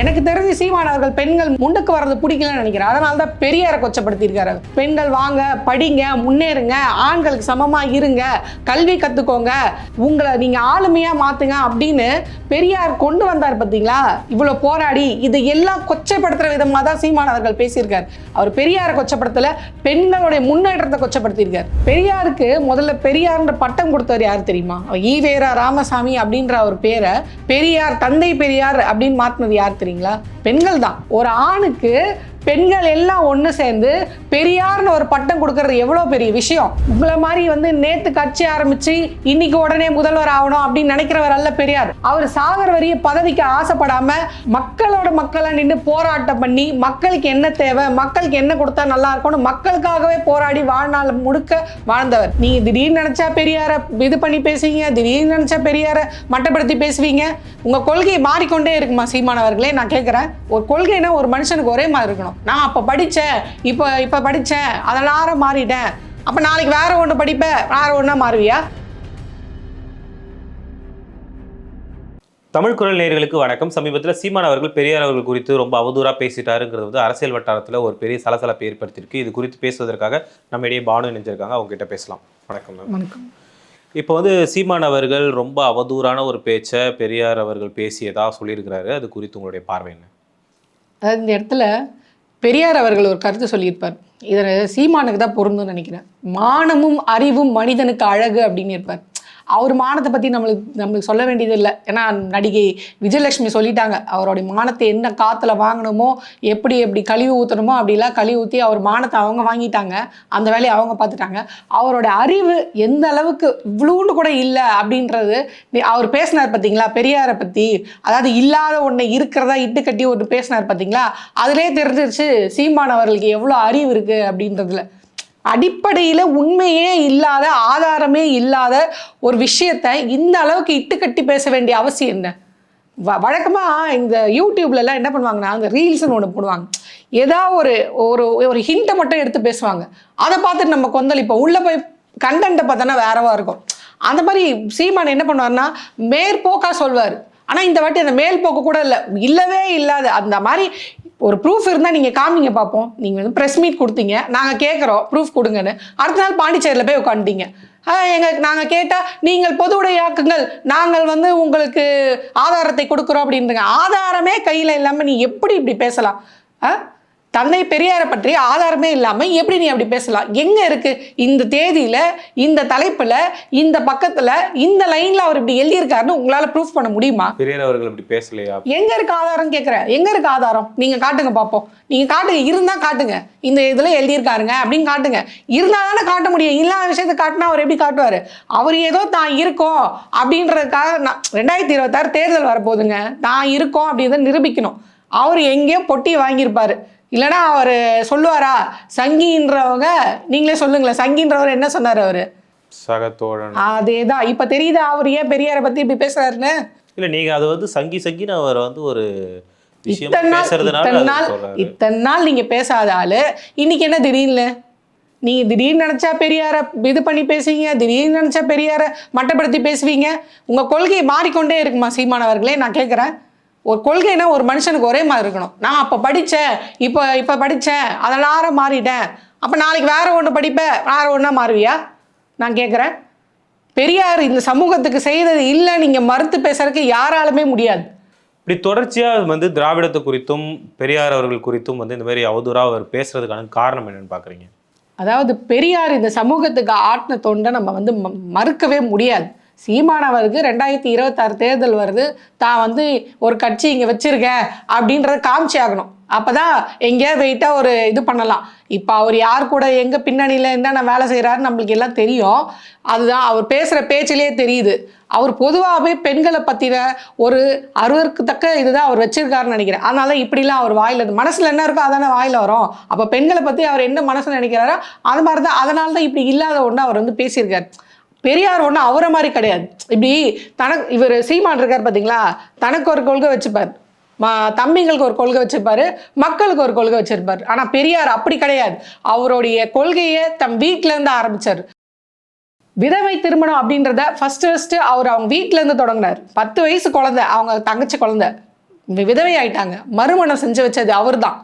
எனக்கு தெரிஞ்சு சீமான் அவர்கள் பெண்கள் முன்னுக்கு வர்றது பிடிக்கலன்னு நினைக்கிறேன். அதனால தான் பெரியாரை கொச்சப்படுத்தியிருக்காரு. பெண்கள் வாங்க படிங்க முன்னேறுங்க ஆண்களுக்கு சமமாக இருங்க கல்வி கற்றுக்கோங்க உங்களை நீங்கள் ஆளுமையாக மாற்றுங்க அப்படின்னு பெரியார் கொண்டு வந்தார் பார்த்தீங்களா இவ்வளோ போராடி இது எல்லாம் கொச்சப்படுத்துகிற விதமாக தான் சீமான் அவர்கள் பேசியிருக்கார். அவர் பெரியாரை கொச்சப்படுத்தல பெண்களுடைய முன்னேற்றத்தை கொச்சப்படுத்தியிருக்கார். பெரியாருக்கு முதல்ல பெரியார்ன்ற பட்டம் கொடுத்தவர் யார் தெரியுமா? ஈவேரா ராமசாமி அப்படின்ற ஒரு பேரை பெரியார் தந்தை பெரியார் அப்படின்னு மாத்தினது யார் தெரியும்? பார்க்குறீங்களா? பெண்கள் தான் ஒரு ஆணுக்கு பெண்கள் எல்லாம் ஒன்று சேர்ந்து பெரியார்னு ஒரு பட்டம் கொடுக்கறது எவ்வளோ பெரிய விஷயம்? உங்களை மாதிரி வந்து நேத்து கட்சி ஆரம்பிச்சு இன்னைக்கு உடனே முதல்வர் ஆகணும் அப்படின்னு நினைக்கிறவர் அல்ல பெரியார். அவர் சாகர் வரிய பதவிக்கு ஆசைப்படாம மக்களோட மக்களை நின்று போராட்டம் பண்ணி மக்களுக்கு என்ன தேவை மக்களுக்கு என்ன கொடுத்தா நல்லா இருக்கும்னு மக்களுக்காகவே போராடி வாழ்நாள் முழுக்க வாழ்ந்தவர். நீங்க திடீர்னு நினைச்சா பெரியார இது பண்ணி பேசுவீங்க திடீர்னு நினைச்சா பெரியார மட்டப்படுத்தி பேசுவீங்க. உங்க கொள்கை மாறிக்கொண்டே இருக்குமா சீமானவர்களே நான் கேட்குறேன் ஒரு கொள்கைனா ஒரு மனுஷனுக்கு ஒரே மாதிரி இருக்கணும். நான் அப்போ படித்தேன் இப்போ இப்போ படித்தேன் அதெல்லாம் மாறிட்டேன். அப்போ நாளைக்கு வேற ஒன்று படிப்பேன் வேற ஒன்றா மாறுவியா? தமிழ் குரல் நேயர்களுக்கு வணக்கம். சமீபத்தில் சீமான் அவர்கள் பெரியார் அவர்கள் குறித்து ரொம்ப அவதூறாக பேசிட்டாருங்கிறது வந்து அரசியல் வட்டாரத்தில் ஒரு பெரிய சலசலப்பை ஏற்படுத்தியிருக்கு. இது குறித்து பேசுவதற்காக நம்ம இடையே பானு இணைஞ்சிருக்காங்க. அவங்க கிட்ட பேசலாம். வணக்கம் வணக்கம். இப்போ வந்து சீமான் அவர்கள் ரொம்ப அவதூறான ஒரு பேச்சை பெரியார் அவர்கள் பேசியதா சொல்லியிருக்கிறாரு. அது குறித்து உங்களுடைய பார்வை என்ன? அதாவது இந்த இடத்துல பெரியார் அவர்கள் ஒரு கருத்து சொல்லியிருப்பார். இதில் சீமானுக்கு தான் பொருந்தும்னு நினைக்கிறேன். மானமும் அறிவும் மனிதனுக்கு அழகு அப்படின்னு இருப்பார். அவர் மானத்தை பற்றி நம்மளுக்கு நம்மளுக்கு சொல்ல வேண்டியது இல்லை. ஏன்னா நடிகை விஜயலட்சுமி சொல்லிட்டாங்க. அவருடைய மானத்தை என்ன காற்றுல வாங்கணுமோ எப்படி எப்படி கழிவு ஊற்றணுமோ அப்படிலாம் கழிவு ஊற்றி அவர் மானத்தை அவங்க வாங்கிட்டாங்க. அந்த வேலையை அவங்க பார்த்துட்டாங்க. அவரோட அறிவு எந்த அளவுக்கு இவ்வளோன்னு கூட இல்லை அப்படின்றது அவர் பேசினார் பார்த்தீங்களா பெரியாரை பற்றி அதாவது இல்லாத ஒன்றை இருக்கிறதா இட்டு கட்டி ஒன்று பேசினார் பார்த்தீங்களா அதிலே தெரிஞ்சிருச்சு சீமான் அவர்களுக்கு எவ்வளோ அறிவு இருக்குது அப்படின்றதுல. அடிப்படையில் உண்மையே இல்லாத ஆதாரமே இல்லாத ஒரு விஷயத்தை இந்த அளவுக்கு இட்டுக்கட்டி பேச வேண்டிய அவசியம் என்ன? வ வழக்கமாக இந்த யூடியூப்லலாம் என்ன பண்ணுவாங்கன்னா அந்த ரீல்ஸ்னு ஒன்று போடுவாங்க. ஏதாவது ஒரு ஒரு ஒரு ஹிண்ட்டை மட்டும் எடுத்து பேசுவாங்க. அதை பார்த்துட்டு நம்ம கொந்தளிப்போம். உள்ளே போய் கண்டென்ட்டை பார்த்தோன்னா வேறவா இருக்கும். அந்த மாதிரி சீமான் என்ன பண்ணுவார்னா மேற்போக்காக சொல்வார். ஆனால் இந்த வாட்டி அந்த மேல் போக்கு கூட இல்லை. இல்லவே இல்லாத அந்த மாதிரி ஒரு ப்ரூஃப் இருந்தால் நீங்கள் காமிங்க பார்ப்போம் நீங்கள் வந்து ப்ரெஸ் மீட் கொடுத்தீங்க. நாங்கள் கேட்குறோம் ப்ரூஃப் கொடுங்கன்னு. அடுத்த நாள் பாண்டிச்சேரியில் போய் உட்காந்துட்டீங்க எங்கள் நாங்கள் கேட்டால் நீங்கள் பொது உடையாக்குங்கள். நாங்கள் வந்து உங்களுக்கு ஆதாரத்தை கொடுக்குறோம் அப்படின்றங்க ஆதாரமே கையில் இல்லாமல் நீ எப்படி இப்படி பேசலாம்? ஆ? தந்தை பெரியாரை பற்றி ஆதாரமே இல்லாமல் எப்படி நீ அப்படி பேசலாம்? எங்கே இருக்கு? இந்த தேதியில் இந்த தலைப்பில் இந்த பக்கத்தில் இந்த லைனில் அவர் இப்படி எழுதியிருக்காருன்னு உங்களால் ப்ரூஃப் பண்ண முடியுமா? பெரியார் அவர்கள் இப்படி பேசலையா? எங்க இருக்கு ஆதாரம் கேட்குறேன் எங்க இருக்கு ஆதாரம்? நீங்க காட்டுங்க பார்ப்போம் நீங்க காட்டுங்க இருந்தா காட்டுங்க. இந்த இதுல எழுதியிருக்காருங்க அப்படின்னு காட்டுங்க. இருந்தா தானே காட்ட முடியும். இல்லாத விஷயத்தை காட்டினா அவர் எப்படி காட்டுவாரு? அவர் ஏதோ தான் இருக்கோம் அப்படின்றதுக்காக நான் ரெண்டாயிரத்தி இருபத்தாறு தேர்தல் வரப்போகுதுங்க. தான் இருக்கோம் அப்படின்றத நிரூபிக்கணும். அவர் எங்கேயோ பொட்டி வாங்கியிருப்பாரு. இல்லைன்னா அவர் சொல்லுவாரா? சங்கின்றவங்க நீங்களே சொல்லுங்களேன் சங்கின்றவர் என்ன சொன்னார் அவர்? சக தோழன். அதேதான். இப்ப தெரியுதா அவர் ஏன் பெரியாரை பத்தி இப்படி பேசுறாருன்னு? இல்லை நீங்க அது வந்து சங்கி சங்கின்னு அவர் வந்து ஒரு விஷயம் இத்தனை நாள் பேசுறதுனால இத்தனை அது நாள் சொல்றாரு. இத்தனை நாள் நீங்க பேசாத ஆளு. இன்னைக்கு என்ன திடீர்னு? நீங்க திடீர்னு நினைச்சா பெரியார இது பண்ணி பேசுவீங்க திடீர்னு நினைச்சா பெரியார மட்டப்படுத்தி பேசுவீங்க. உங்க கொள்கை மாறிக்கொண்டே இருக்குமா சீமானவர்களே நான் கேட்குறேன் ஒரு கொள்கைனா ஒரு மனுஷனுக்கு ஒரே மாதிரி இருக்கணும். நான் அப்போ படித்தேன் இப்போ இப்போ படித்தேன் அதெல்லாம் மாறிட்டேன். அப்போ நாளைக்கு வேற ஒன்று படிப்பேன் வேற ஒன்றா மாறுவியா? நான் கேட்குறேன் பெரியார் இந்த சமூகத்துக்கு செய்தது இல்லை நீங்கள் மறுத்து பேசுறதுக்கு யாராலுமே முடியாது. இப்படி தொடர்ச்சியா வந்து திராவிடத்தை குறித்தும் பெரியார் அவர்கள் குறித்தும் வந்து இந்த மாதிரி அவதூறா அவர் பேசுறதுக்கான காரணம் என்னன்னு பாக்குறீங்க? அதாவது பெரியார் இந்த சமூகத்துக்கு ஆட்டின தொண்டை நம்ம வந்து மறுக்கவே முடியாது. சீமானவருக்கு ரெண்டாயிரத்தி இருபத்தாறு தேர்தல் வருது. தான் வந்து ஒரு கட்சி இங்கே வச்சிருக்கேன் அப்படின்றத காமிச்சு ஆகணும். அப்பதான் எங்கேயாவது வெயிட்டாக ஒரு இது பண்ணலாம். இப்போ அவர் யார் கூட எங்கே பின்னணியில் என்னென்ன வேலை செய்கிறாரு நம்மளுக்கு எல்லாம் தெரியும். அதுதான் அவர் பேசுகிற பேச்சிலே தெரியுது. அவர் பொதுவாகவே பெண்களை பற்றின ஒரு அருவருக்குத்தக்க இதுதான் அவர் வச்சிருக்காருன்னு நினைக்கிறேன். அதனால இப்படிலாம் அவர் வாயில் மனசில் என்ன இருக்கோ அதானே வாயில் வரும். அப்போ பெண்களை பற்றி அவர் என்ன மனசில் நினைக்கிறாரோ அது மாதிரி தான் அதனால தான் இப்படி இல்லாத ஒன்று அவர் வந்து பேசியிருக்காரு. பெரியார் ஒன்றும் அவரை மாதிரி கிடையாது. இப்படி தனக்கு இவர் சீமான் இருக்கார் பார்த்தீங்களா தனக்கு ஒரு கொள்கை வச்சுப்பார். மா தம்பிங்களுக்கு ஒரு கொள்கை வச்சிருப்பாரு மக்களுக்கு ஒரு கொள்கை வச்சிருப்பாரு. ஆனால் பெரியார் அப்படி கிடையாது. அவருடைய கொள்கையை தம் வீட்டிலேருந்து ஆரம்பித்தார் ஆரம்பிச்சார். விதவை திருமணம் அப்படின்றத ஃபஸ்ட்டு ஃபஸ்ட்டு அவர் அவங்க வீட்டிலேருந்து தொடங்கினார். பத்து வயசு குழந்தை அவங்க தங்கச்சி குழந்தை. விதவை ஆயிட்டாங்க. மறுமணம் செஞ்சு வச்சது அவர் தான்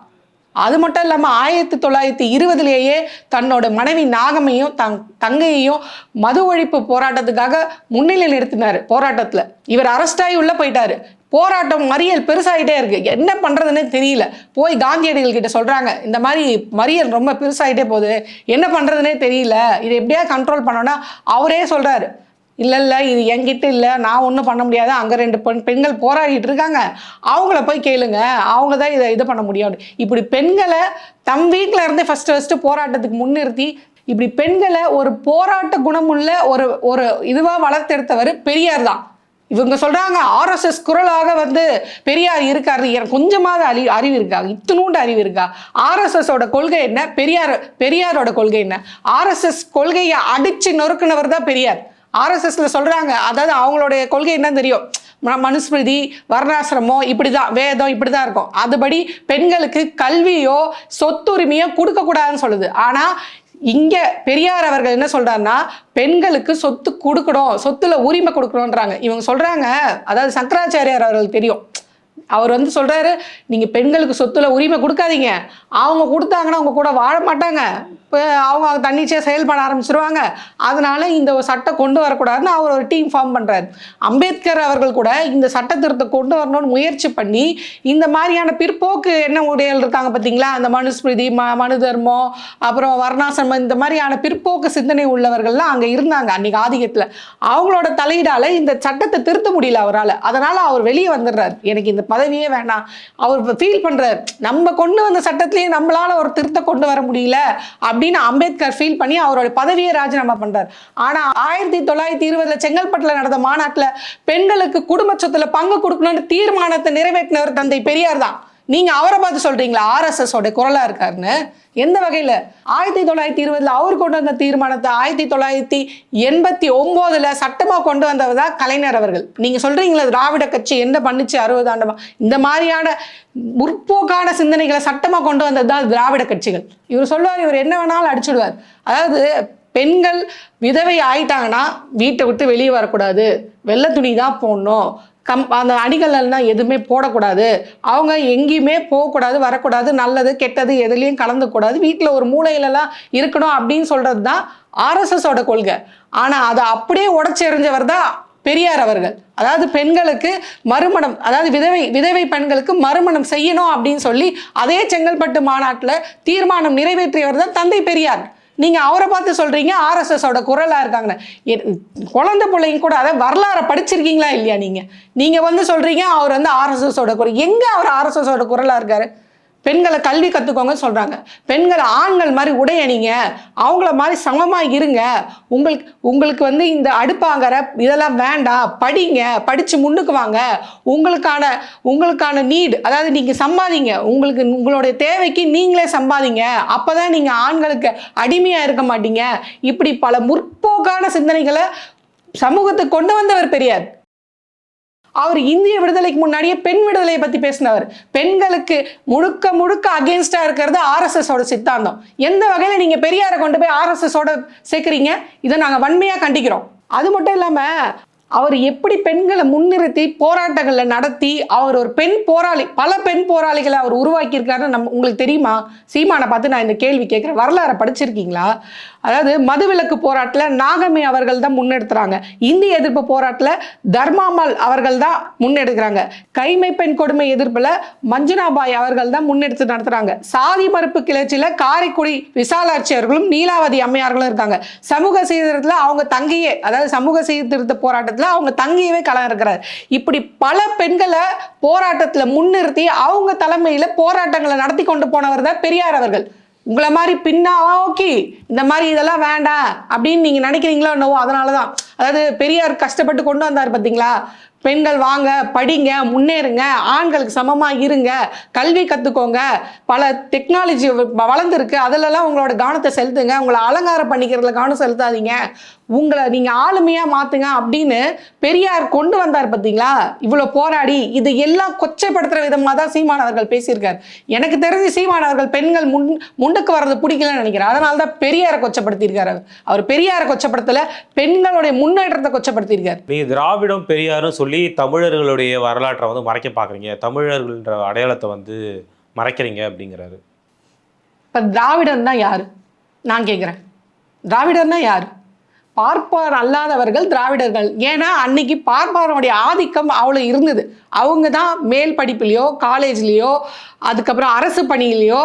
அது மட்டும் இல்லாமல் ஆயிரத்தி தொள்ளாயிரத்தி இருபதுலேயே தன்னோட மனைவி நாகமையும் தங் தங்கையையும் மது ஒழிப்பு போராட்டத்துக்காக முன்னிலை நிறுத்தினார் போராட்டத்தில். இவர் அரெஸ்டாகி உள்ளே போயிட்டாரு. போராட்டம் மறியல் பெருசாகிட்டே இருக்கு. என்ன பண்ணுறதுன்னு தெரியல. போய் காந்தியடிகள் கிட்ட சொல்கிறாங்க இந்த மாதிரி மறியல் ரொம்ப பெருசாகிட்டே போகுது. என்ன பண்ணுறதுனே தெரியல. இதை எப்படியா கண்ட்ரோல் பண்ணோன்னா அவரே சொல்கிறாரு இல்லை இல்லை இது என்கிட்ட இல்லை நான் ஒன்றும் பண்ண முடியாது. அங்கே ரெண்டு பெண் பெண்கள் போராடிட்டு இருக்காங்க. அவங்கள போய் கேளுங்க. அவங்க தான் இதை இது பண்ண முடியும். இப்படி பெண்களை தம் வீட்டில் இருந்தே ஃபஸ்ட்டு ஃபஸ்ட்டு போராட்டத்துக்கு முன்னிறுத்தி இப்படி பெண்களை ஒரு போராட்ட குணமுள்ள ஒரு ஒரு இதுவாக வளர்த்தெடுத்தவர் பெரியார் தான். இவங்க சொல்கிறாங்க ஆர்எஸ்எஸ் குரலாக வந்து பெரியார் இருக்காரு. எனக்கு கொஞ்சமாவது அறி அறிவு இருக்கா? இத்தினூண்டு அறிவு இருக்கா? ஆர்எஸ்எஸோட கொள்கை என்ன? பெரியார் பெரியாரோட கொள்கை என்ன? ஆர்எஸ்எஸ் கொள்கையை அடித்து நொறுக்குனவர் தான் பெரியார். ஆர்எஸ்எஸ்ல சொல்றாங்க. அதாவது அவங்களுடைய கொள்கை என்ன தெரியும். மனுஸ்மிருதி வர்ணாசிரமம் இப்படிதான் வேதம் இப்படிதான் இருக்கும். அதுபடி பெண்களுக்கு கல்வியோ சொத்துரிமையோ கொடுக்கக்கூடாதுன்னு சொல்லுது. ஆனா இங்க பெரியார் அவர்கள் என்ன சொல்றாருன்னா பெண்களுக்கு சொத்து கொடுக்கணும் சொத்துல உரிமை கொடுக்கணுன்றாங்க இவங்க சொல்றாங்க அதாவது சங்கராச்சாரியார் அவர்களுக்கு தெரியும். அவர் வந்து சொல்றாரு நீங்க பெண்களுக்கு சொத்துல உரிமை கொடுக்காதீங்க. அவங்க கொடுத்தாங்கன்னா அவங்க கூட வாழ மாட்டாங்க. இப்போ அவங்க தன்னிச்சையாக செயல்பட ஆரம்பிச்சிருவாங்க. அதனால இந்த ஒரு சட்டம் கொண்டு வரக்கூடாதுன்னு அவர் ஒரு டீம் ஃபார்ம் பண்றாரு. அம்பேத்கர் அவர்கள் கூட இந்த சட்ட திருத்தத்தை கொண்டு வரணும்னு முயற்சி பண்ணி இந்த மாதிரியான பிற்போக்கு என்ன உடையல் இருக்காங்க பார்த்தீங்களா அந்த மனுஸ்மிருதி ம மனு தர்மம் அப்புறம் வர்ணாசிரமம் இந்த மாதிரியான பிற்போக்கு சிந்தனை உள்ளவர்கள்லாம் அங்கே இருந்தாங்க அன்னைக்கு ஆதிக்கத்தில். அவங்களோட தலையீடால இந்த சட்டத்தை திருத்த முடியல அவரால். அதனால அவர் வெளியே வந்துடுறாரு. எனக்கு இந்த பதவியே வேண்டாம். அவர் ஃபீல் பண்ணுறார் நம்ம கொண்டு வந்த சட்டத்திலேயே நம்மளால ஒரு திருத்தம் கொண்டு வர முடியல அப்படின்னு அம்பேத்கர் ஃபீல் பண்ணி அவரோட பதவியை ராஜினாமா பண்ணுறார் ஆனா ஆயிரத்தி தொள்ளாயிரத்தி இருபதுல செங்கல்பட்டில் நடந்த மாநாட்டில் பெண்களுக்கு குடும்ப சொத்துல பங்கு கொடுக்கணும்னு தீர்மானத்தை நிறைவேற்றினவர் தந்தை பெரியார் தான். நீங்க அவரை பார்த்து சொல்றீங்களா? ஆர்எஸ்எஸ் குரலாக குரலா இருக்காருன்னு. எந்த வகையில? ஆயிரத்தி தொள்ளாயிரத்தி இருபதுல அவர் கொண்டு வந்த தீர்மானத்தை ஆயிரத்தி தொள்ளாயிரத்தி எண்பத்தி ஒன்பதுல சட்டமா கொண்டு வந்தவர் தான் கலைஞர் அவர்கள். நீங்க சொல்றீங்களா திராவிட கட்சி என்ன பண்ணுச்சு அறுபது ஆண்டமா இந்த மாதிரியான முற்போக்கான சிந்தனைகளை சட்டமா கொண்டு வந்தது தான் திராவிட கட்சிகள். இவர் சொல்லுவார் இவர் என்ன வேணாலும் அடிச்சுடுவார். அதாவது பெண்கள் விதவை ஆயிட்டாங்கன்னா வீட்டை விட்டு வெளியே வரக்கூடாது. வெள்ளை துணி தான் போடணும். கம் அந்த அடிகளெல்லாம் எதுவுமே போடக்கூடாது. அவங்க எங்கேயுமே போகக்கூடாது வரக்கூடாது. நல்லது கெட்டது எதுலேயும் கலந்துக்கூடாது வீட்டில் ஒரு மூலையிலலாம் இருக்கணும் அப்படின்னு சொல்கிறது தான் ஆர்எஸ்எஸோட கொள்கை. ஆனால் அதை அப்படியே உடச்செறிஞ்சவர் தான் பெரியார் அவர்கள். அதாவது பெண்களுக்கு மறுமணம் அதாவது விதவை விதவை பெண்களுக்கு மறுமணம் செய்யணும் அப்படின்னு சொல்லி அதே செங்கல்பட்டு மாநாட்டில் தீர்மானம் நிறைவேற்றியவர் தான் தந்தை பெரியார். நீங்கள் அவரை பார்த்து சொல்கிறீங்க ஆர்எஸ்எஸோட குரலாக குரலா இருக்காங்க குழந்தை பிள்ளைங்க கூட அதை வரலாறை படிச்சிருக்கீங்களா இல்லையா நீங்கள் நீங்கள் வந்து சொல்கிறீங்க அவர் வந்து ஆர்எஸ்எஸோட குரல். எங்கே அவர் ஆர்எஸ்எஸோட குரலாக இருக்காரு? பெண்களை கல்வி கற்றுக்கோங்க சொல்கிறாங்க பெண்களை ஆண்கள் மாதிரி உடை அணிங்க. அவங்கள மாதிரி சமமாக இருங்க. உங்களுக்கு உங்களுக்கு வந்து இந்த அடுப்பாங்கிற இதெல்லாம் வேண்டாம் படிங்க படித்து முன்னுக்கு வாங்க. உங்களுக்கான உங்களுக்கான நீட் அதாவது நீங்கள் சம்பாதிங்க. உங்களுக்கு உங்களுடைய தேவைக்கு நீங்களே சம்பாதிங்க. அப்போ தான் நீங்கள் ஆண்களுக்கு அடிமையாக இருக்க மாட்டீங்க. இப்படி பல முற்போக்கான சிந்தனைகளை சமூகத்துக்கு கொண்டு வந்தவர் பெரியார். அவர் இந்திய விடுதலைக்கு முன்னாடியே பெண் விடுதலையை பத்தி பேசினவர். பெண்களுக்கு முழுக்க முழுக்க அகேன்ஸ்டா இருக்கிறது ஆர்எஸ்எஸோட ஓட சித்தாந்தம். எந்த வகையில நீங்க பெரியாரை கொண்டு போய் ஆர்எஸ்எஸோட ஓட சேர்க்குறீங்க? இதை நாங்க வன்மையா கண்டிக்கிறோம். அது மட்டும் இல்லாம அவர் எப்படி பெண்களை முன்னிறுத்தி போராட்டங்களை நடத்தி அவர் ஒரு பெண் போராளி பல பெண் போராளிகளை அவர் உருவாக்கியிருக்காருன்னு நம்ம உங்களுக்கு தெரியுமா? சீமானை பார்த்து நான் இந்த கேள்வி கேட்குறேன். வரலாறை படிச்சிருக்கீங்களா? அதாவது மதுவிலக்கு போராட்டத்தில் நாகமே அவர்கள் தான் முன்னெடுத்துறாங்க. இந்திய எதிர்ப்பு போராட்டத்தில் தர்மாமல் அவர்கள் தான் முன்னெடுக்கிறாங்க. கைமை பெண் கொடுமை எதிர்ப்பில் மஞ்சுனாபாய் அவர்கள் தான் முன்னெடுத்து நடத்துகிறாங்க சாதி மறுப்பு கிளர்ச்சியில் காரைக்குடி விசாலாட்சியர்களும் நீலாவதி அம்மையார்களும் இருக்காங்க. சமூக சீர்திருத்தத்தில் அவங்க தங்கையே அதாவது சமூக சீர்திருத்த போராட்டத்தில் அவங்க தங்கியவே களம் இருக்கிறார் இப்படி பல பெண்களை போராட்டத்தில் முன்னிறுத்தி அவங்க தலைமையில் போராட்டங்களை நடத்தி கொண்டு போனவர் தான் பெரியார் அவர்கள். உங்களை மாதிரி பின்னா ஓகே இந்த மாதிரி இதெல்லாம் வேண்டாம் அப்படின்னு நீங்கள் நினைக்கிறீங்களோ என்னவோ அதனால தான் அதாவது பெரியார் கஷ்டப்பட்டு கொண்டு வந்தார் பார்த்தீங்களா பெண்கள் வாங்க படிங்க முன்னேறுங்க ஆண்களுக்கு சமமாக இருங்க கல்வி கற்றுக்கோங்க பல டெக்னாலஜி வளர்ந்துருக்கு. அதிலலாம் உங்களோட கவனத்தை செலுத்துங்க. உங்களை அலங்காரம் பண்ணிக்கிறதுல கவனம் செலுத்தாதீங்க. உங்களை நீங்கள் ஆளுமையாக மாற்றுங்க அப்படின்னு பெரியார் கொண்டு வந்தார் பார்த்தீங்களா இவ்வளோ போராடி இது எல்லாம் கொச்சைப்படுத்துகிற விதமாக தான் சீமானவர்கள் பேசியிருக்கார். எனக்கு தெரிஞ்சு சீமானவர்கள் பெண்கள் முன் முன்னுக்கு வர்றது பிடிக்கலன்னு நினைக்கிறேன். அதனால தான் பெரியாரை கொச்சப்படுத்தியிருக்காரு அவர். பெரியாரை கொச்சப்படுத்தலை பெண்களுடைய முன் முன்னேற்றத்தை கொச்சப்படுத்தியிருக்காரு. நீங்க திராவிடம் பெரியாரும் சொல்லி தமிழர்களுடைய வரலாற்றை வந்து மறைக்க பாக்குறீங்க தமிழர்கள்ன்ற அடையாளத்தை வந்து மறைக்கிறீங்க அப்படிங்கிறாரு. இப்போ தான் யாரு? நான் கேட்குறேன் திராவிடர்னா யார்? பார்ப்பார் அல்லாதவர்கள் திராவிடர்கள். ஏன்னா அன்னைக்கு பார்ப்பாருடைய ஆதிக்கம் அவ்வளோ இருந்தது. அவங்க தான் மேல் படிப்புலையோ காலேஜ்லேயோ அதுக்கப்புறம் அரசு பணியிலையோ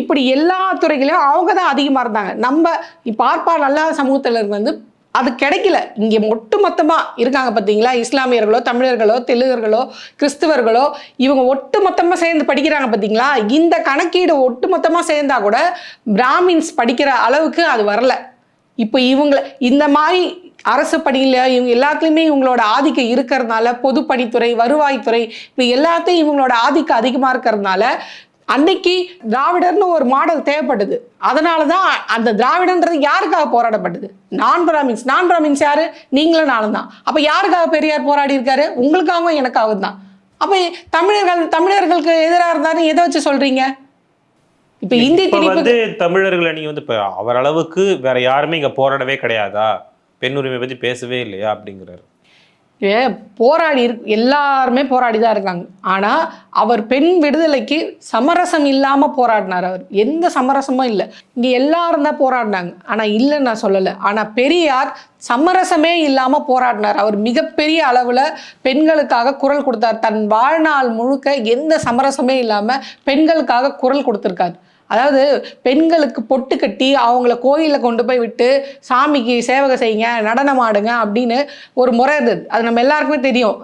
இப்படி எல்லா துறைகளையும் அவங்க தான் அதிகமாக இருந்தாங்க. நம்ம பார்ப்பார் அல்லாத சமூகத்தினர் வந்து அது கிடைக்கல. இங்கே ஒட்டுமொத்தமாக இருக்காங்க பார்த்தீங்களா இஸ்லாமியர்களோ தமிழர்களோ தெலுங்கர்களோ கிறிஸ்துவர்களோ இவங்க ஒட்டு மொத்தமாக சேர்ந்து படிக்கிறாங்க பார்த்தீங்களா இந்த கணக்கீடு ஒட்டுமொத்தமாக சேர்ந்தா கூட பிராமின்ஸ் படிக்கிற அளவுக்கு அது வரல. இப்போ இவங்களை இந்த மாதிரி அரசு பணியில் இவங்க எல்லாத்துலேயுமே இவங்களோட ஆதிக்கம் இருக்கிறதுனால பொதுப்பணித்துறை வருவாய்த்துறை இப்போ எல்லாத்தையும் இவங்களோட ஆதிக்கம் அதிகமாக இருக்கிறதுனால அன்னைக்கு திராவிடர்னு ஒரு மாடல் தேவைப்பட்டது. அதனால தான் அந்த திராவிடன்றது யாருக்காக போராடப்பட்டது? நான் பிராமின்ஸ். நான் பிராமின்ஸ் யாரு? நீங்களும் நானும் தான். அப்போ யாருக்காக பெரியார் போராடி இருக்காரு? உங்களுக்காகவும் எனக்காகவும் தான். அப்போ தமிழர்கள் தமிழர்களுக்கு எதிராக இருந்தாரு எதை வச்சு சொல்றீங்க? இப்போ இந்தி வந்து தமிழர்களை நீங்க வந்து இப்ப அவர் அளவுக்கு வேற யாருமே இங்க போராடவே கிடையாதா? பெண் உரிமை பத்தி பேசவே இல்லையா அப்படிங்கிறாரு. போராடி இருக்கு எல்லாருமே போராடி தான் இருக்காங்க. ஆனால் அவர் பெண் விடுதலைக்கு சமரசம் இல்லாமல் போராடினார் அவர். எந்த சமரசமும் இல்லை. இங்கே எல்லாரும் தான் போராடினாங்க. ஆனால் இல்லைன்னு நான் சொல்லலை. ஆனால் பெரியார் சமரசமே இல்லாமல் போராடினார். அவர் மிகப்பெரிய அளவில் பெண்களுக்காக குரல் கொடுத்தார். தன் வாழ்நாள் முழுக்க எந்த சமரசமே இல்லாமல் பெண்களுக்காக குரல் கொடுத்துருக்காரு. அதாவது பெண்களுக்கு பொட்டு கட்டி அவங்கள கோயிலில் கொண்டு போய் விட்டு சாமிக்கு சேவகை செய்யுங்க நடனம் ஆடுங்க அப்படின்னு ஒரு முறை இருந்தது அது நம்ம எல்லாருக்குமே தெரியும்.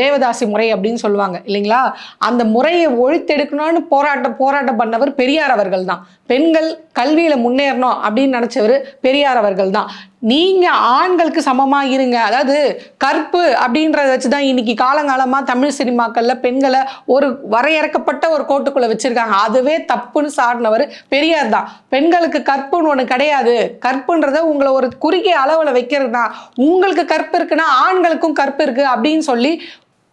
தேவதாசி முறை அப்படின்னு சொல்லுவாங்க இல்லைங்களா? அந்த முறையை ஒழித்தெடுக்கணும்னு போராட்டம் போராட்டம் பண்ணவர் பெரியார் அவர்கள் தான். பெண்கள் கல்வியில் முன்னேறணும் அப்படின்னு நினச்சவர் பெரியார் அவர்கள் தான். நீங்கள் ஆண்களுக்கு சமமாக இருங்க. அதாவது கற்பு அப்படின்றத வச்சு தான் இன்னைக்கு காலங்காலமாக தமிழ் சினிமாக்களில் பெண்களை ஒரு வரையறுக்கப்பட்ட ஒரு கோட்டுக்குள்ளே வச்சுருக்காங்க. அதுவே தப்புன்னு சாடினவர் பெரியார் தான். பெண்களுக்கு கற்புன்னு ஒன்று கிடையாது. கற்புன்றத உங்களை ஒரு குறுகிய அளவில் வைக்கிறது தான். உங்களுக்கு கற்பு இருக்குன்னா ஆண்களுக்கும் கற்பு இருக்குது அப்படின்னு சொல்லி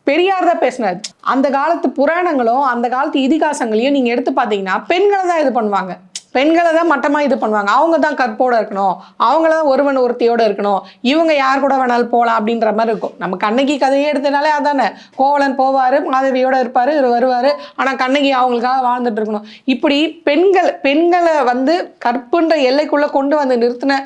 பெரியார் தான் பேசினார். அந்த காலத்து புராணங்களும் அந்த காலத்து இதிகாசங்களையும் நீங்கள் எடுத்து பார்த்தீங்கன்னா பெண்களை தான் இது பண்ணுவாங்க. பெண்களை தான் மட்டமாக இது பண்ணுவாங்க. அவங்க தான் கற்போட இருக்கணும். அவங்கள தான் ஒருவன் ஒருத்தியோட இருக்கணும். இவங்க யார் கூட வேணாலும் போகலாம் அப்படின்ற மாதிரி இருக்கும். நம்ம கண்ணகி கதையே எடுத்தனாலே அதானே. கோவலன் போவார் மாதவியோட இருப்பார் இவர் வருவார். ஆனால் கண்ணகி அவங்களுக்காக வாழ்ந்துட்டு இருக்கணும். இப்படி பெண்கள் பெண்களை வந்து கற்புன்ற எல்லைக்குள்ளே கொண்டு வந்து நிறுத்தின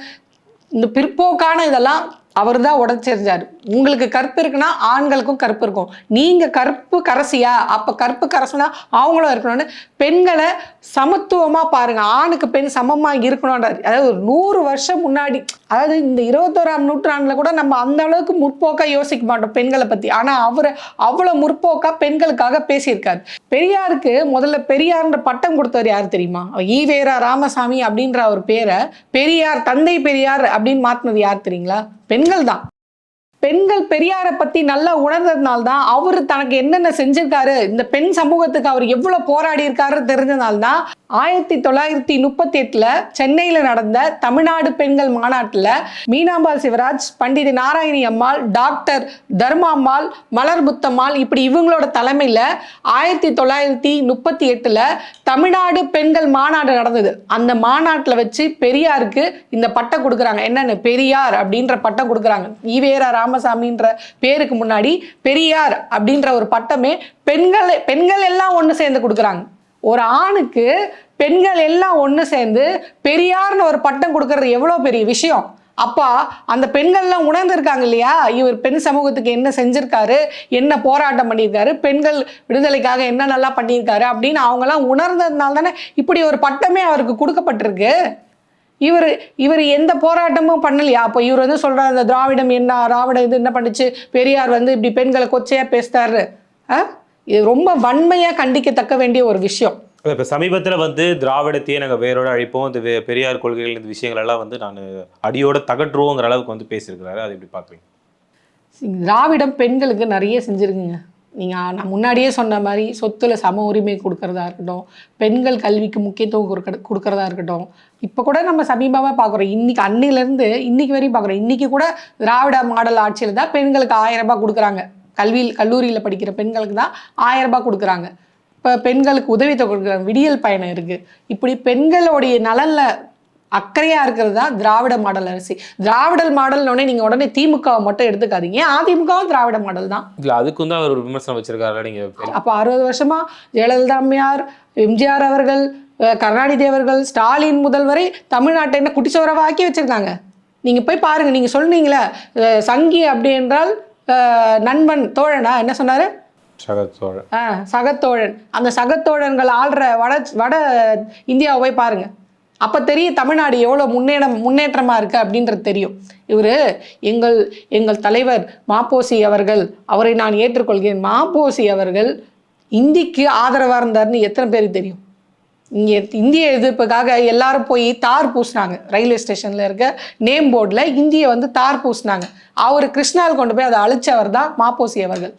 இந்த பிற்போக்கான இதெல்லாம் அவர் தான் உடச்சிருந்தார் உங்களுக்கு கற்பு இருக்குன்னா ஆண்களுக்கும் கற்பு இருக்கும். நீங்கள் கற்பு கரசியா? அப்போ கற்பு கரசுனா அவங்களும் இருக்கணும்னு பெண்களை சமத்துவமாக பாருங்கள் ஆணுக்கு பெண் சமமாக இருக்கணுன்றாரு அதாவது ஒரு நூறு வருஷம் முன்னாடி அதாவது இந்த இருபத்தோராம் நூற்றாண்டில் கூட நம்ம அந்த அளவுக்கு முற்போக்காக யோசிக்க மாட்டோம் பெண்களை பற்றி ஆனால் அவரை அவ்வளோ முற்போக்காக பெண்களுக்காக பேசியிருக்காரு. பெரியாருக்கு முதல்ல பெரியார்ன்ற பட்டம் கொடுத்தவர் யார் தெரியுமா? ஈவேரா ராமசாமி அப்படின்ற ஒரு பேரை பெரியார் தந்தை பெரியார் அப்படின்னு மாற்றினது யார் தெரியுங்களா? பெண்கள் தான். பெண்கள் பெரியாரை பத்தி நல்லா உணர்ந்ததுனால தான் அவர் தனக்கு என்னென்ன செஞ்சிருக்காரு இந்த பெண் சமூகத்துக்கு அவர் எவ்வளவு போராடி இருக்காரு தெரிஞ்சதுனால தான் ஆயிரத்தி தொள்ளாயிரத்தி முப்பத்தி எட்டுல சென்னையில நடந்த தமிழ்நாடு பெண்கள் மாநாட்டுல மீனாம்பாள் சிவராஜ் பண்டித நாராயணி அம்மாள் டாக்டர் தர்மாம்மாள் மலர் புத்தம்மாள் இப்படி இவங்களோட தலைமையில ஆயிரத்தி தொள்ளாயிரத்தி முப்பத்தி எட்டுல தமிழ்நாடு பெண்கள் மாநாடு நடந்தது. அந்த மாநாட்டில் வச்சு பெரியாருக்கு இந்த பட்டம் கொடுக்குறாங்க. என்னன்னு? பெரியார் அப்படின்ற பட்டம் கொடுக்குறாங்க. ஈவேரா ராமசாமின்ற பேருக்கு முன்னாடி பெரியார் அப்படின்ற ஒரு பட்டமே பெண்கள் பெண்கள் எல்லாம் ஒன்று சேர்ந்து கொடுக்குறாங்க. ஒரு ஆணுக்கு பெண்கள் எல்லாம் ஒன்று சேர்ந்து பெரியார்னு ஒரு பட்டம் கொடுக்கறது எவ்வளோ பெரிய விஷயம்? அப்பா அந்த பெண்கள்லாம் உணர்ந்திருக்காங்க இல்லையா? இவர் பெண் சமூகத்துக்கு என்ன செஞ்சிருக்காரு? என்ன போராட்டம் பண்ணியிருக்காரு? பெண்கள் விடுதலைக்காக என்ன நல்லா பண்ணியிருக்காரு அப்படின்னு அவங்கெல்லாம் உணர்ந்ததுனால தானே இப்படி ஒரு பட்டமே அவருக்கு கொடுக்கப்பட்டிருக்கு. இவர் இவர் எந்த போராட்டமும் பண்ணலையா? அப்போ இவர் வந்து சொல்றாரு அந்த திராவிடம் என்ன திராவிட இது என்ன பண்ணுச்சு? பெரியார் வந்து இப்படி பெண்களை கொச்சையா பேசுறாரு. ஆ? இது ரொம்ப வன்மையா கண்டிக்கத்தக்க வேண்டிய ஒரு விஷயம். இப்போ சமீபத்தில் வந்து திராவிடத்தையே நாங்கள் வேரோட அழிப்போம். இந்த பெரியார் கொள்கைகள் இந்த விஷயங்கள் எல்லாம் வந்து நான் அடியோட தகற்றுவோங்கிற அளவுக்கு வந்து பேசியிருக்கிறாரு. அது எப்படி பார்க்குறீங்க திராவிடம் பெண்களுக்கு நிறைய செஞ்சுருக்குங்க. நீங்கள் நான் முன்னாடியே சொன்ன மாதிரி சொத்துல சம உரிமை கொடுக்கறதா இருக்கட்டும் பெண்கள் கல்விக்கு முக்கியத்துவம் கொடுக்க கொடுக்கறதா இருக்கட்டும் இப்போ கூட நம்ம சமீபமாக பார்க்குறோம். இன்றைக்கி அன்னிலேருந்து இன்றைக்கி வரையும் பார்க்குறோம். இன்றைக்கி கூட திராவிட மாடல் ஆட்சியில் தான் பெண்களுக்கு ஆயிரம் ரூபாய் கொடுக்குறாங்க. கல்வியில் கல்லூரியில் படிக்கிற பெண்களுக்கு தான் ஆயிரம் ரூபாய் கொடுக்குறாங்க. இப்போ பெண்களுக்கு உதவித்தொகை கொடுக்குறாங்க. விடியல் பயணம் இருக்குது இப்படி பெண்களுடைய நலனில் அக்கறையா இருக்கிறது தான் திராவிட மாடல் அரசி. திராவிடல் மாடல்னோடனே நீங்க உடனே திமுகவை மட்டும் எடுத்துக்காதீங்க. அதிமுகவும் திராவிட மாடல் தான். இல்ல அதுக்கும் தான் அவர் ஒரு விமர்சனம் வச்சிருக்காரு நீங்க அப்போ அறுபது வருஷமா ஜெயலலிதா அம்மையார் எம்ஜிஆர் அவர்கள் கருணாநிதி அவர்கள் ஸ்டாலின் முதல்வரை தமிழ்நாட்டை என்ன குட்டிச்சோரவாக்கி வச்சிருக்காங்க? நீங்க போய் பாருங்க நீங்க சொன்னீங்களே சங்கி அப்படி என்றால் நண்பன் தோழனா என்ன சொன்னாரு? சகத்தோழர் ஆ சகத்தோழன். அந்த சகத்தோழன்கள் ஆள்ற வட வட இந்தியாவை போய் பாருங்க. அப்போ தெரியும் தமிழ்நாடு எவ்வளோ முன்னேற்றம் முன்னேற்றமாக இருக்குது அப்படின்றது தெரியும். இவர் எங்கள் எங்கள் தலைவர் மாப்போசி அவர்கள் அவரை நான் ஏற்றுக்கொள்கிறேன். மாப்போசி அவர்கள் இந்திக்கு ஆதரவாக இருந்தார்னு எத்தனை பேருக்கு தெரியும்? இங்கே இந்திய எதிர்ப்புக்காக எல்லாரும் போய் தார் பூசினாங்க. ரயில்வே ஸ்டேஷனில் இருக்க நேம் போர்டில் இந்தியை வந்து தார் பூசினாங்க. அவர் கிருஷ்ணாவில் கொண்டு போய் அதை அழிச்சவர் தான் மாப்போசி அவர்கள்.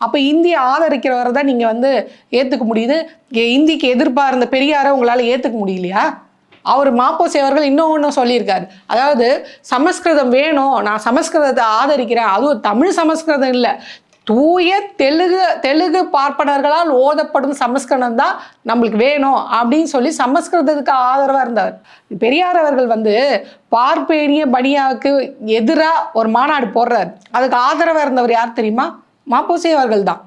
அப்போ இந்தியை ஆதரிக்கிறவரை தான் நீங்கள் வந்து ஏற்றுக்க முடியுது. இந்திக்கு எதிர்ப்பாக இருந்த பெரியாரை உங்களால் ஏற்றுக்க முடியலையா? அவர் மாப்போசி அவர்கள் இன்னொன்றும் சொல்லியிருக்காரு. அதாவது சமஸ்கிருதம் வேணும் நான் சமஸ்கிருதத்தை ஆதரிக்கிறேன். அதுவும் தமிழ் சமஸ்கிருதம் இல்லை. தூய தெலுங்கு தெலுங்கு பார்ப்பனர்களால் ஓதப்படும் சமஸ்கிருதம் தான் நம்மளுக்கு வேணும் அப்படின்னு சொல்லி சமஸ்கிருதத்துக்கு ஆதரவாக இருந்தார். பெரியார் அவர்கள் வந்து பார்ப்பேரிய பனியாவுக்கு எதிராக ஒரு மாநாடு போடுறார். அதுக்கு ஆதரவாக இருந்தவர் யார் தெரியுமா? மாப்போசி அவர்கள் தான்.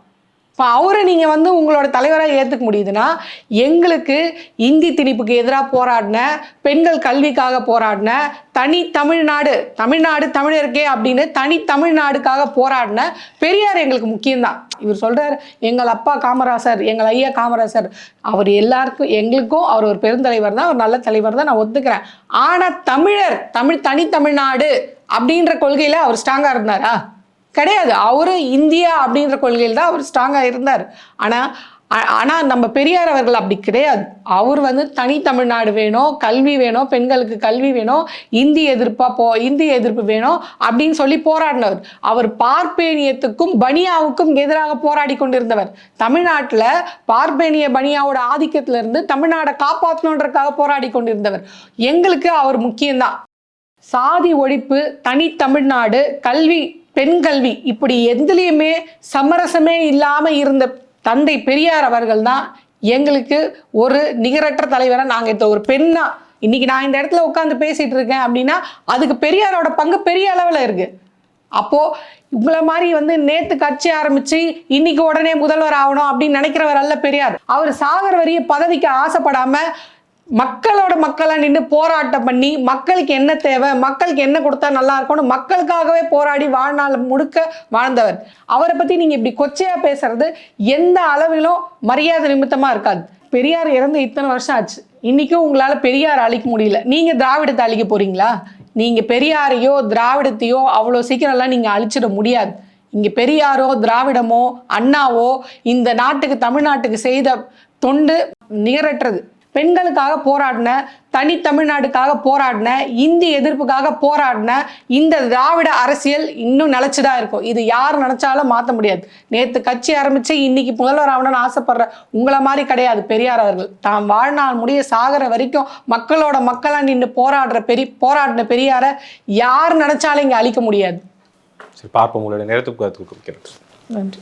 இப்போ அவரை நீங்கள் வந்து உங்களோட தலைவராக ஏற்றுக்க முடியுதுன்னா எங்களுக்கு இந்தி திணிப்புக்கு எதிராக போராடின பெண்கள் கல்விக்காக போராடின தனி தமிழ்நாடு தமிழ்நாடு தமிழருக்கே அப்படின்னு தனி தமிழ்நாடுக்காக போராடின பெரியார் எங்களுக்கு முக்கியம்தான். இவர் சொல்கிறார் எங்கள் அப்பா காமராசர் எங்கள் ஐயா காமராசர் அவர் எல்லாருக்கும் எங்களுக்கும் அவர் ஒரு பெருந்தலைவர் தான் ஒரு நல்ல தலைவர் தான் நான் ஒத்துக்கிறேன். ஆனால் தமிழர் தமிழ் தனி தமிழ்நாடு அப்படின்ற கொள்கையில் அவர் ஸ்ட்ராங்காக இருந்தாரா? கிடையாது. அவரு இந்தியா அப்படின்ற கொள்கையில் தான் அவர் ஸ்ட்ராங்காக இருந்தார். ஆனால் ஆனால் நம்ம பெரியார் அவர்கள் அப்படி கிடையாது. அவர் வந்து தனி தமிழ்நாடு வேணும் கல்வி வேணும் பெண்களுக்கு கல்வி வேணும் இந்தி எதிர்ப்பாக போ இந்தி எதிர்ப்பு வேணும் அப்படின்னு சொல்லி போராடினவர். அவர் பார்ப்பேனியத்துக்கும் பனியாவுக்கும் எதிராக போராடி கொண்டிருந்தவர். தமிழ்நாட்டில் பார்ப்பேனிய பனியாவோட ஆதிக்கத்திலிருந்து தமிழ்நாடை காப்பாற்றணுன்றதுக்காக போராடி கொண்டிருந்தவர். எங்களுக்கு அவர் முக்கியம்தான். சாதி ஒழிப்பு தனி தமிழ்நாடு கல்வி பெண் கல்வி இப்படி எதுலேயுமே சமரசமே இல்லாமல் இருந்த தந்தை பெரியார் அவர்கள் தான் எங்களுக்கு ஒரு நிகரற்ற தலைவராக நாங்கள் இப்போ ஒரு பெண்ணா. இன்னைக்கு நான் இந்த இடத்துல உட்காந்து பேசிட்டு இருக்கேன் அப்படின்னா அதுக்கு பெரியாரோட பங்கு பெரிய அளவில் இருக்கு. அப்போ இவ்வளோ மாதிரி வந்து நேத்து கட்சி ஆரம்பிச்சு இன்னைக்கு உடனே முதல்வர் ஆகணும் அப்படின்னு நினைக்கிறவர் அல்ல பெரியார். அவர் சாகர் வரிய பதவிக்கு ஆசைப்படாம மக்களோட மக்களாக நின்று போராட்டம் பண்ணி மக்களுக்கு என்ன தேவை மக்களுக்கு என்ன கொடுத்தா நல்லா இருக்கும்னு மக்களுக்காகவே போராடி வாழ்நாள் முழுக்க வாழ்ந்தவர். அவரை பத்தி நீங்க இப்படி கொச்சையா பேசுறது எந்த அளவிலும் மரியாதை நிமித்தமா இருக்காது. பெரியார் இறந்து இத்தனை வருஷம் ஆச்சு. இன்னைக்கும் உங்களால பெரியார் அழிக்க முடியல. நீங்க திராவிடத்தை அழிக்க போறீங்களா? நீங்க பெரியாரையோ திராவிடத்தையோ அவ்வளோ சீக்கிரம்லாம் நீங்க அழிச்சிட முடியாது. இங்க பெரியாரோ திராவிடமோ அண்ணாவோ இந்த நாட்டுக்கு தமிழ்நாட்டுக்கு செய்த தொண்டு நிகரற்றது. பெண்களுக்காக போராடின தனி தமிழ்நாடுக்காக போராடின இந்தி எதிர்ப்புக்காக போராடின இந்த திராவிட அரசியல் இன்னும் நிலைச்சுதான் இருக்கும். இது யார் நினைச்சாலும் மாற்ற முடியாது. நேத்து கட்சி ஆரம்பிச்சு இன்னைக்கு முதல்வர் ஆகணும்னு ஆசைப்படுற உங்களை மாதிரி கிடையாது பெரியார் அவர்கள். தாம் வாழ்நாள் முடிய சாகிற வரைக்கும் மக்களோட மக்களா நின்று போராடுற பெரி போராடின பெரியாரை யார் நினைச்சாலும் இங்க அழிக்க முடியாது. சரி பார்ப்போம். உங்களுடைய நேரத்துக்கு நன்றி.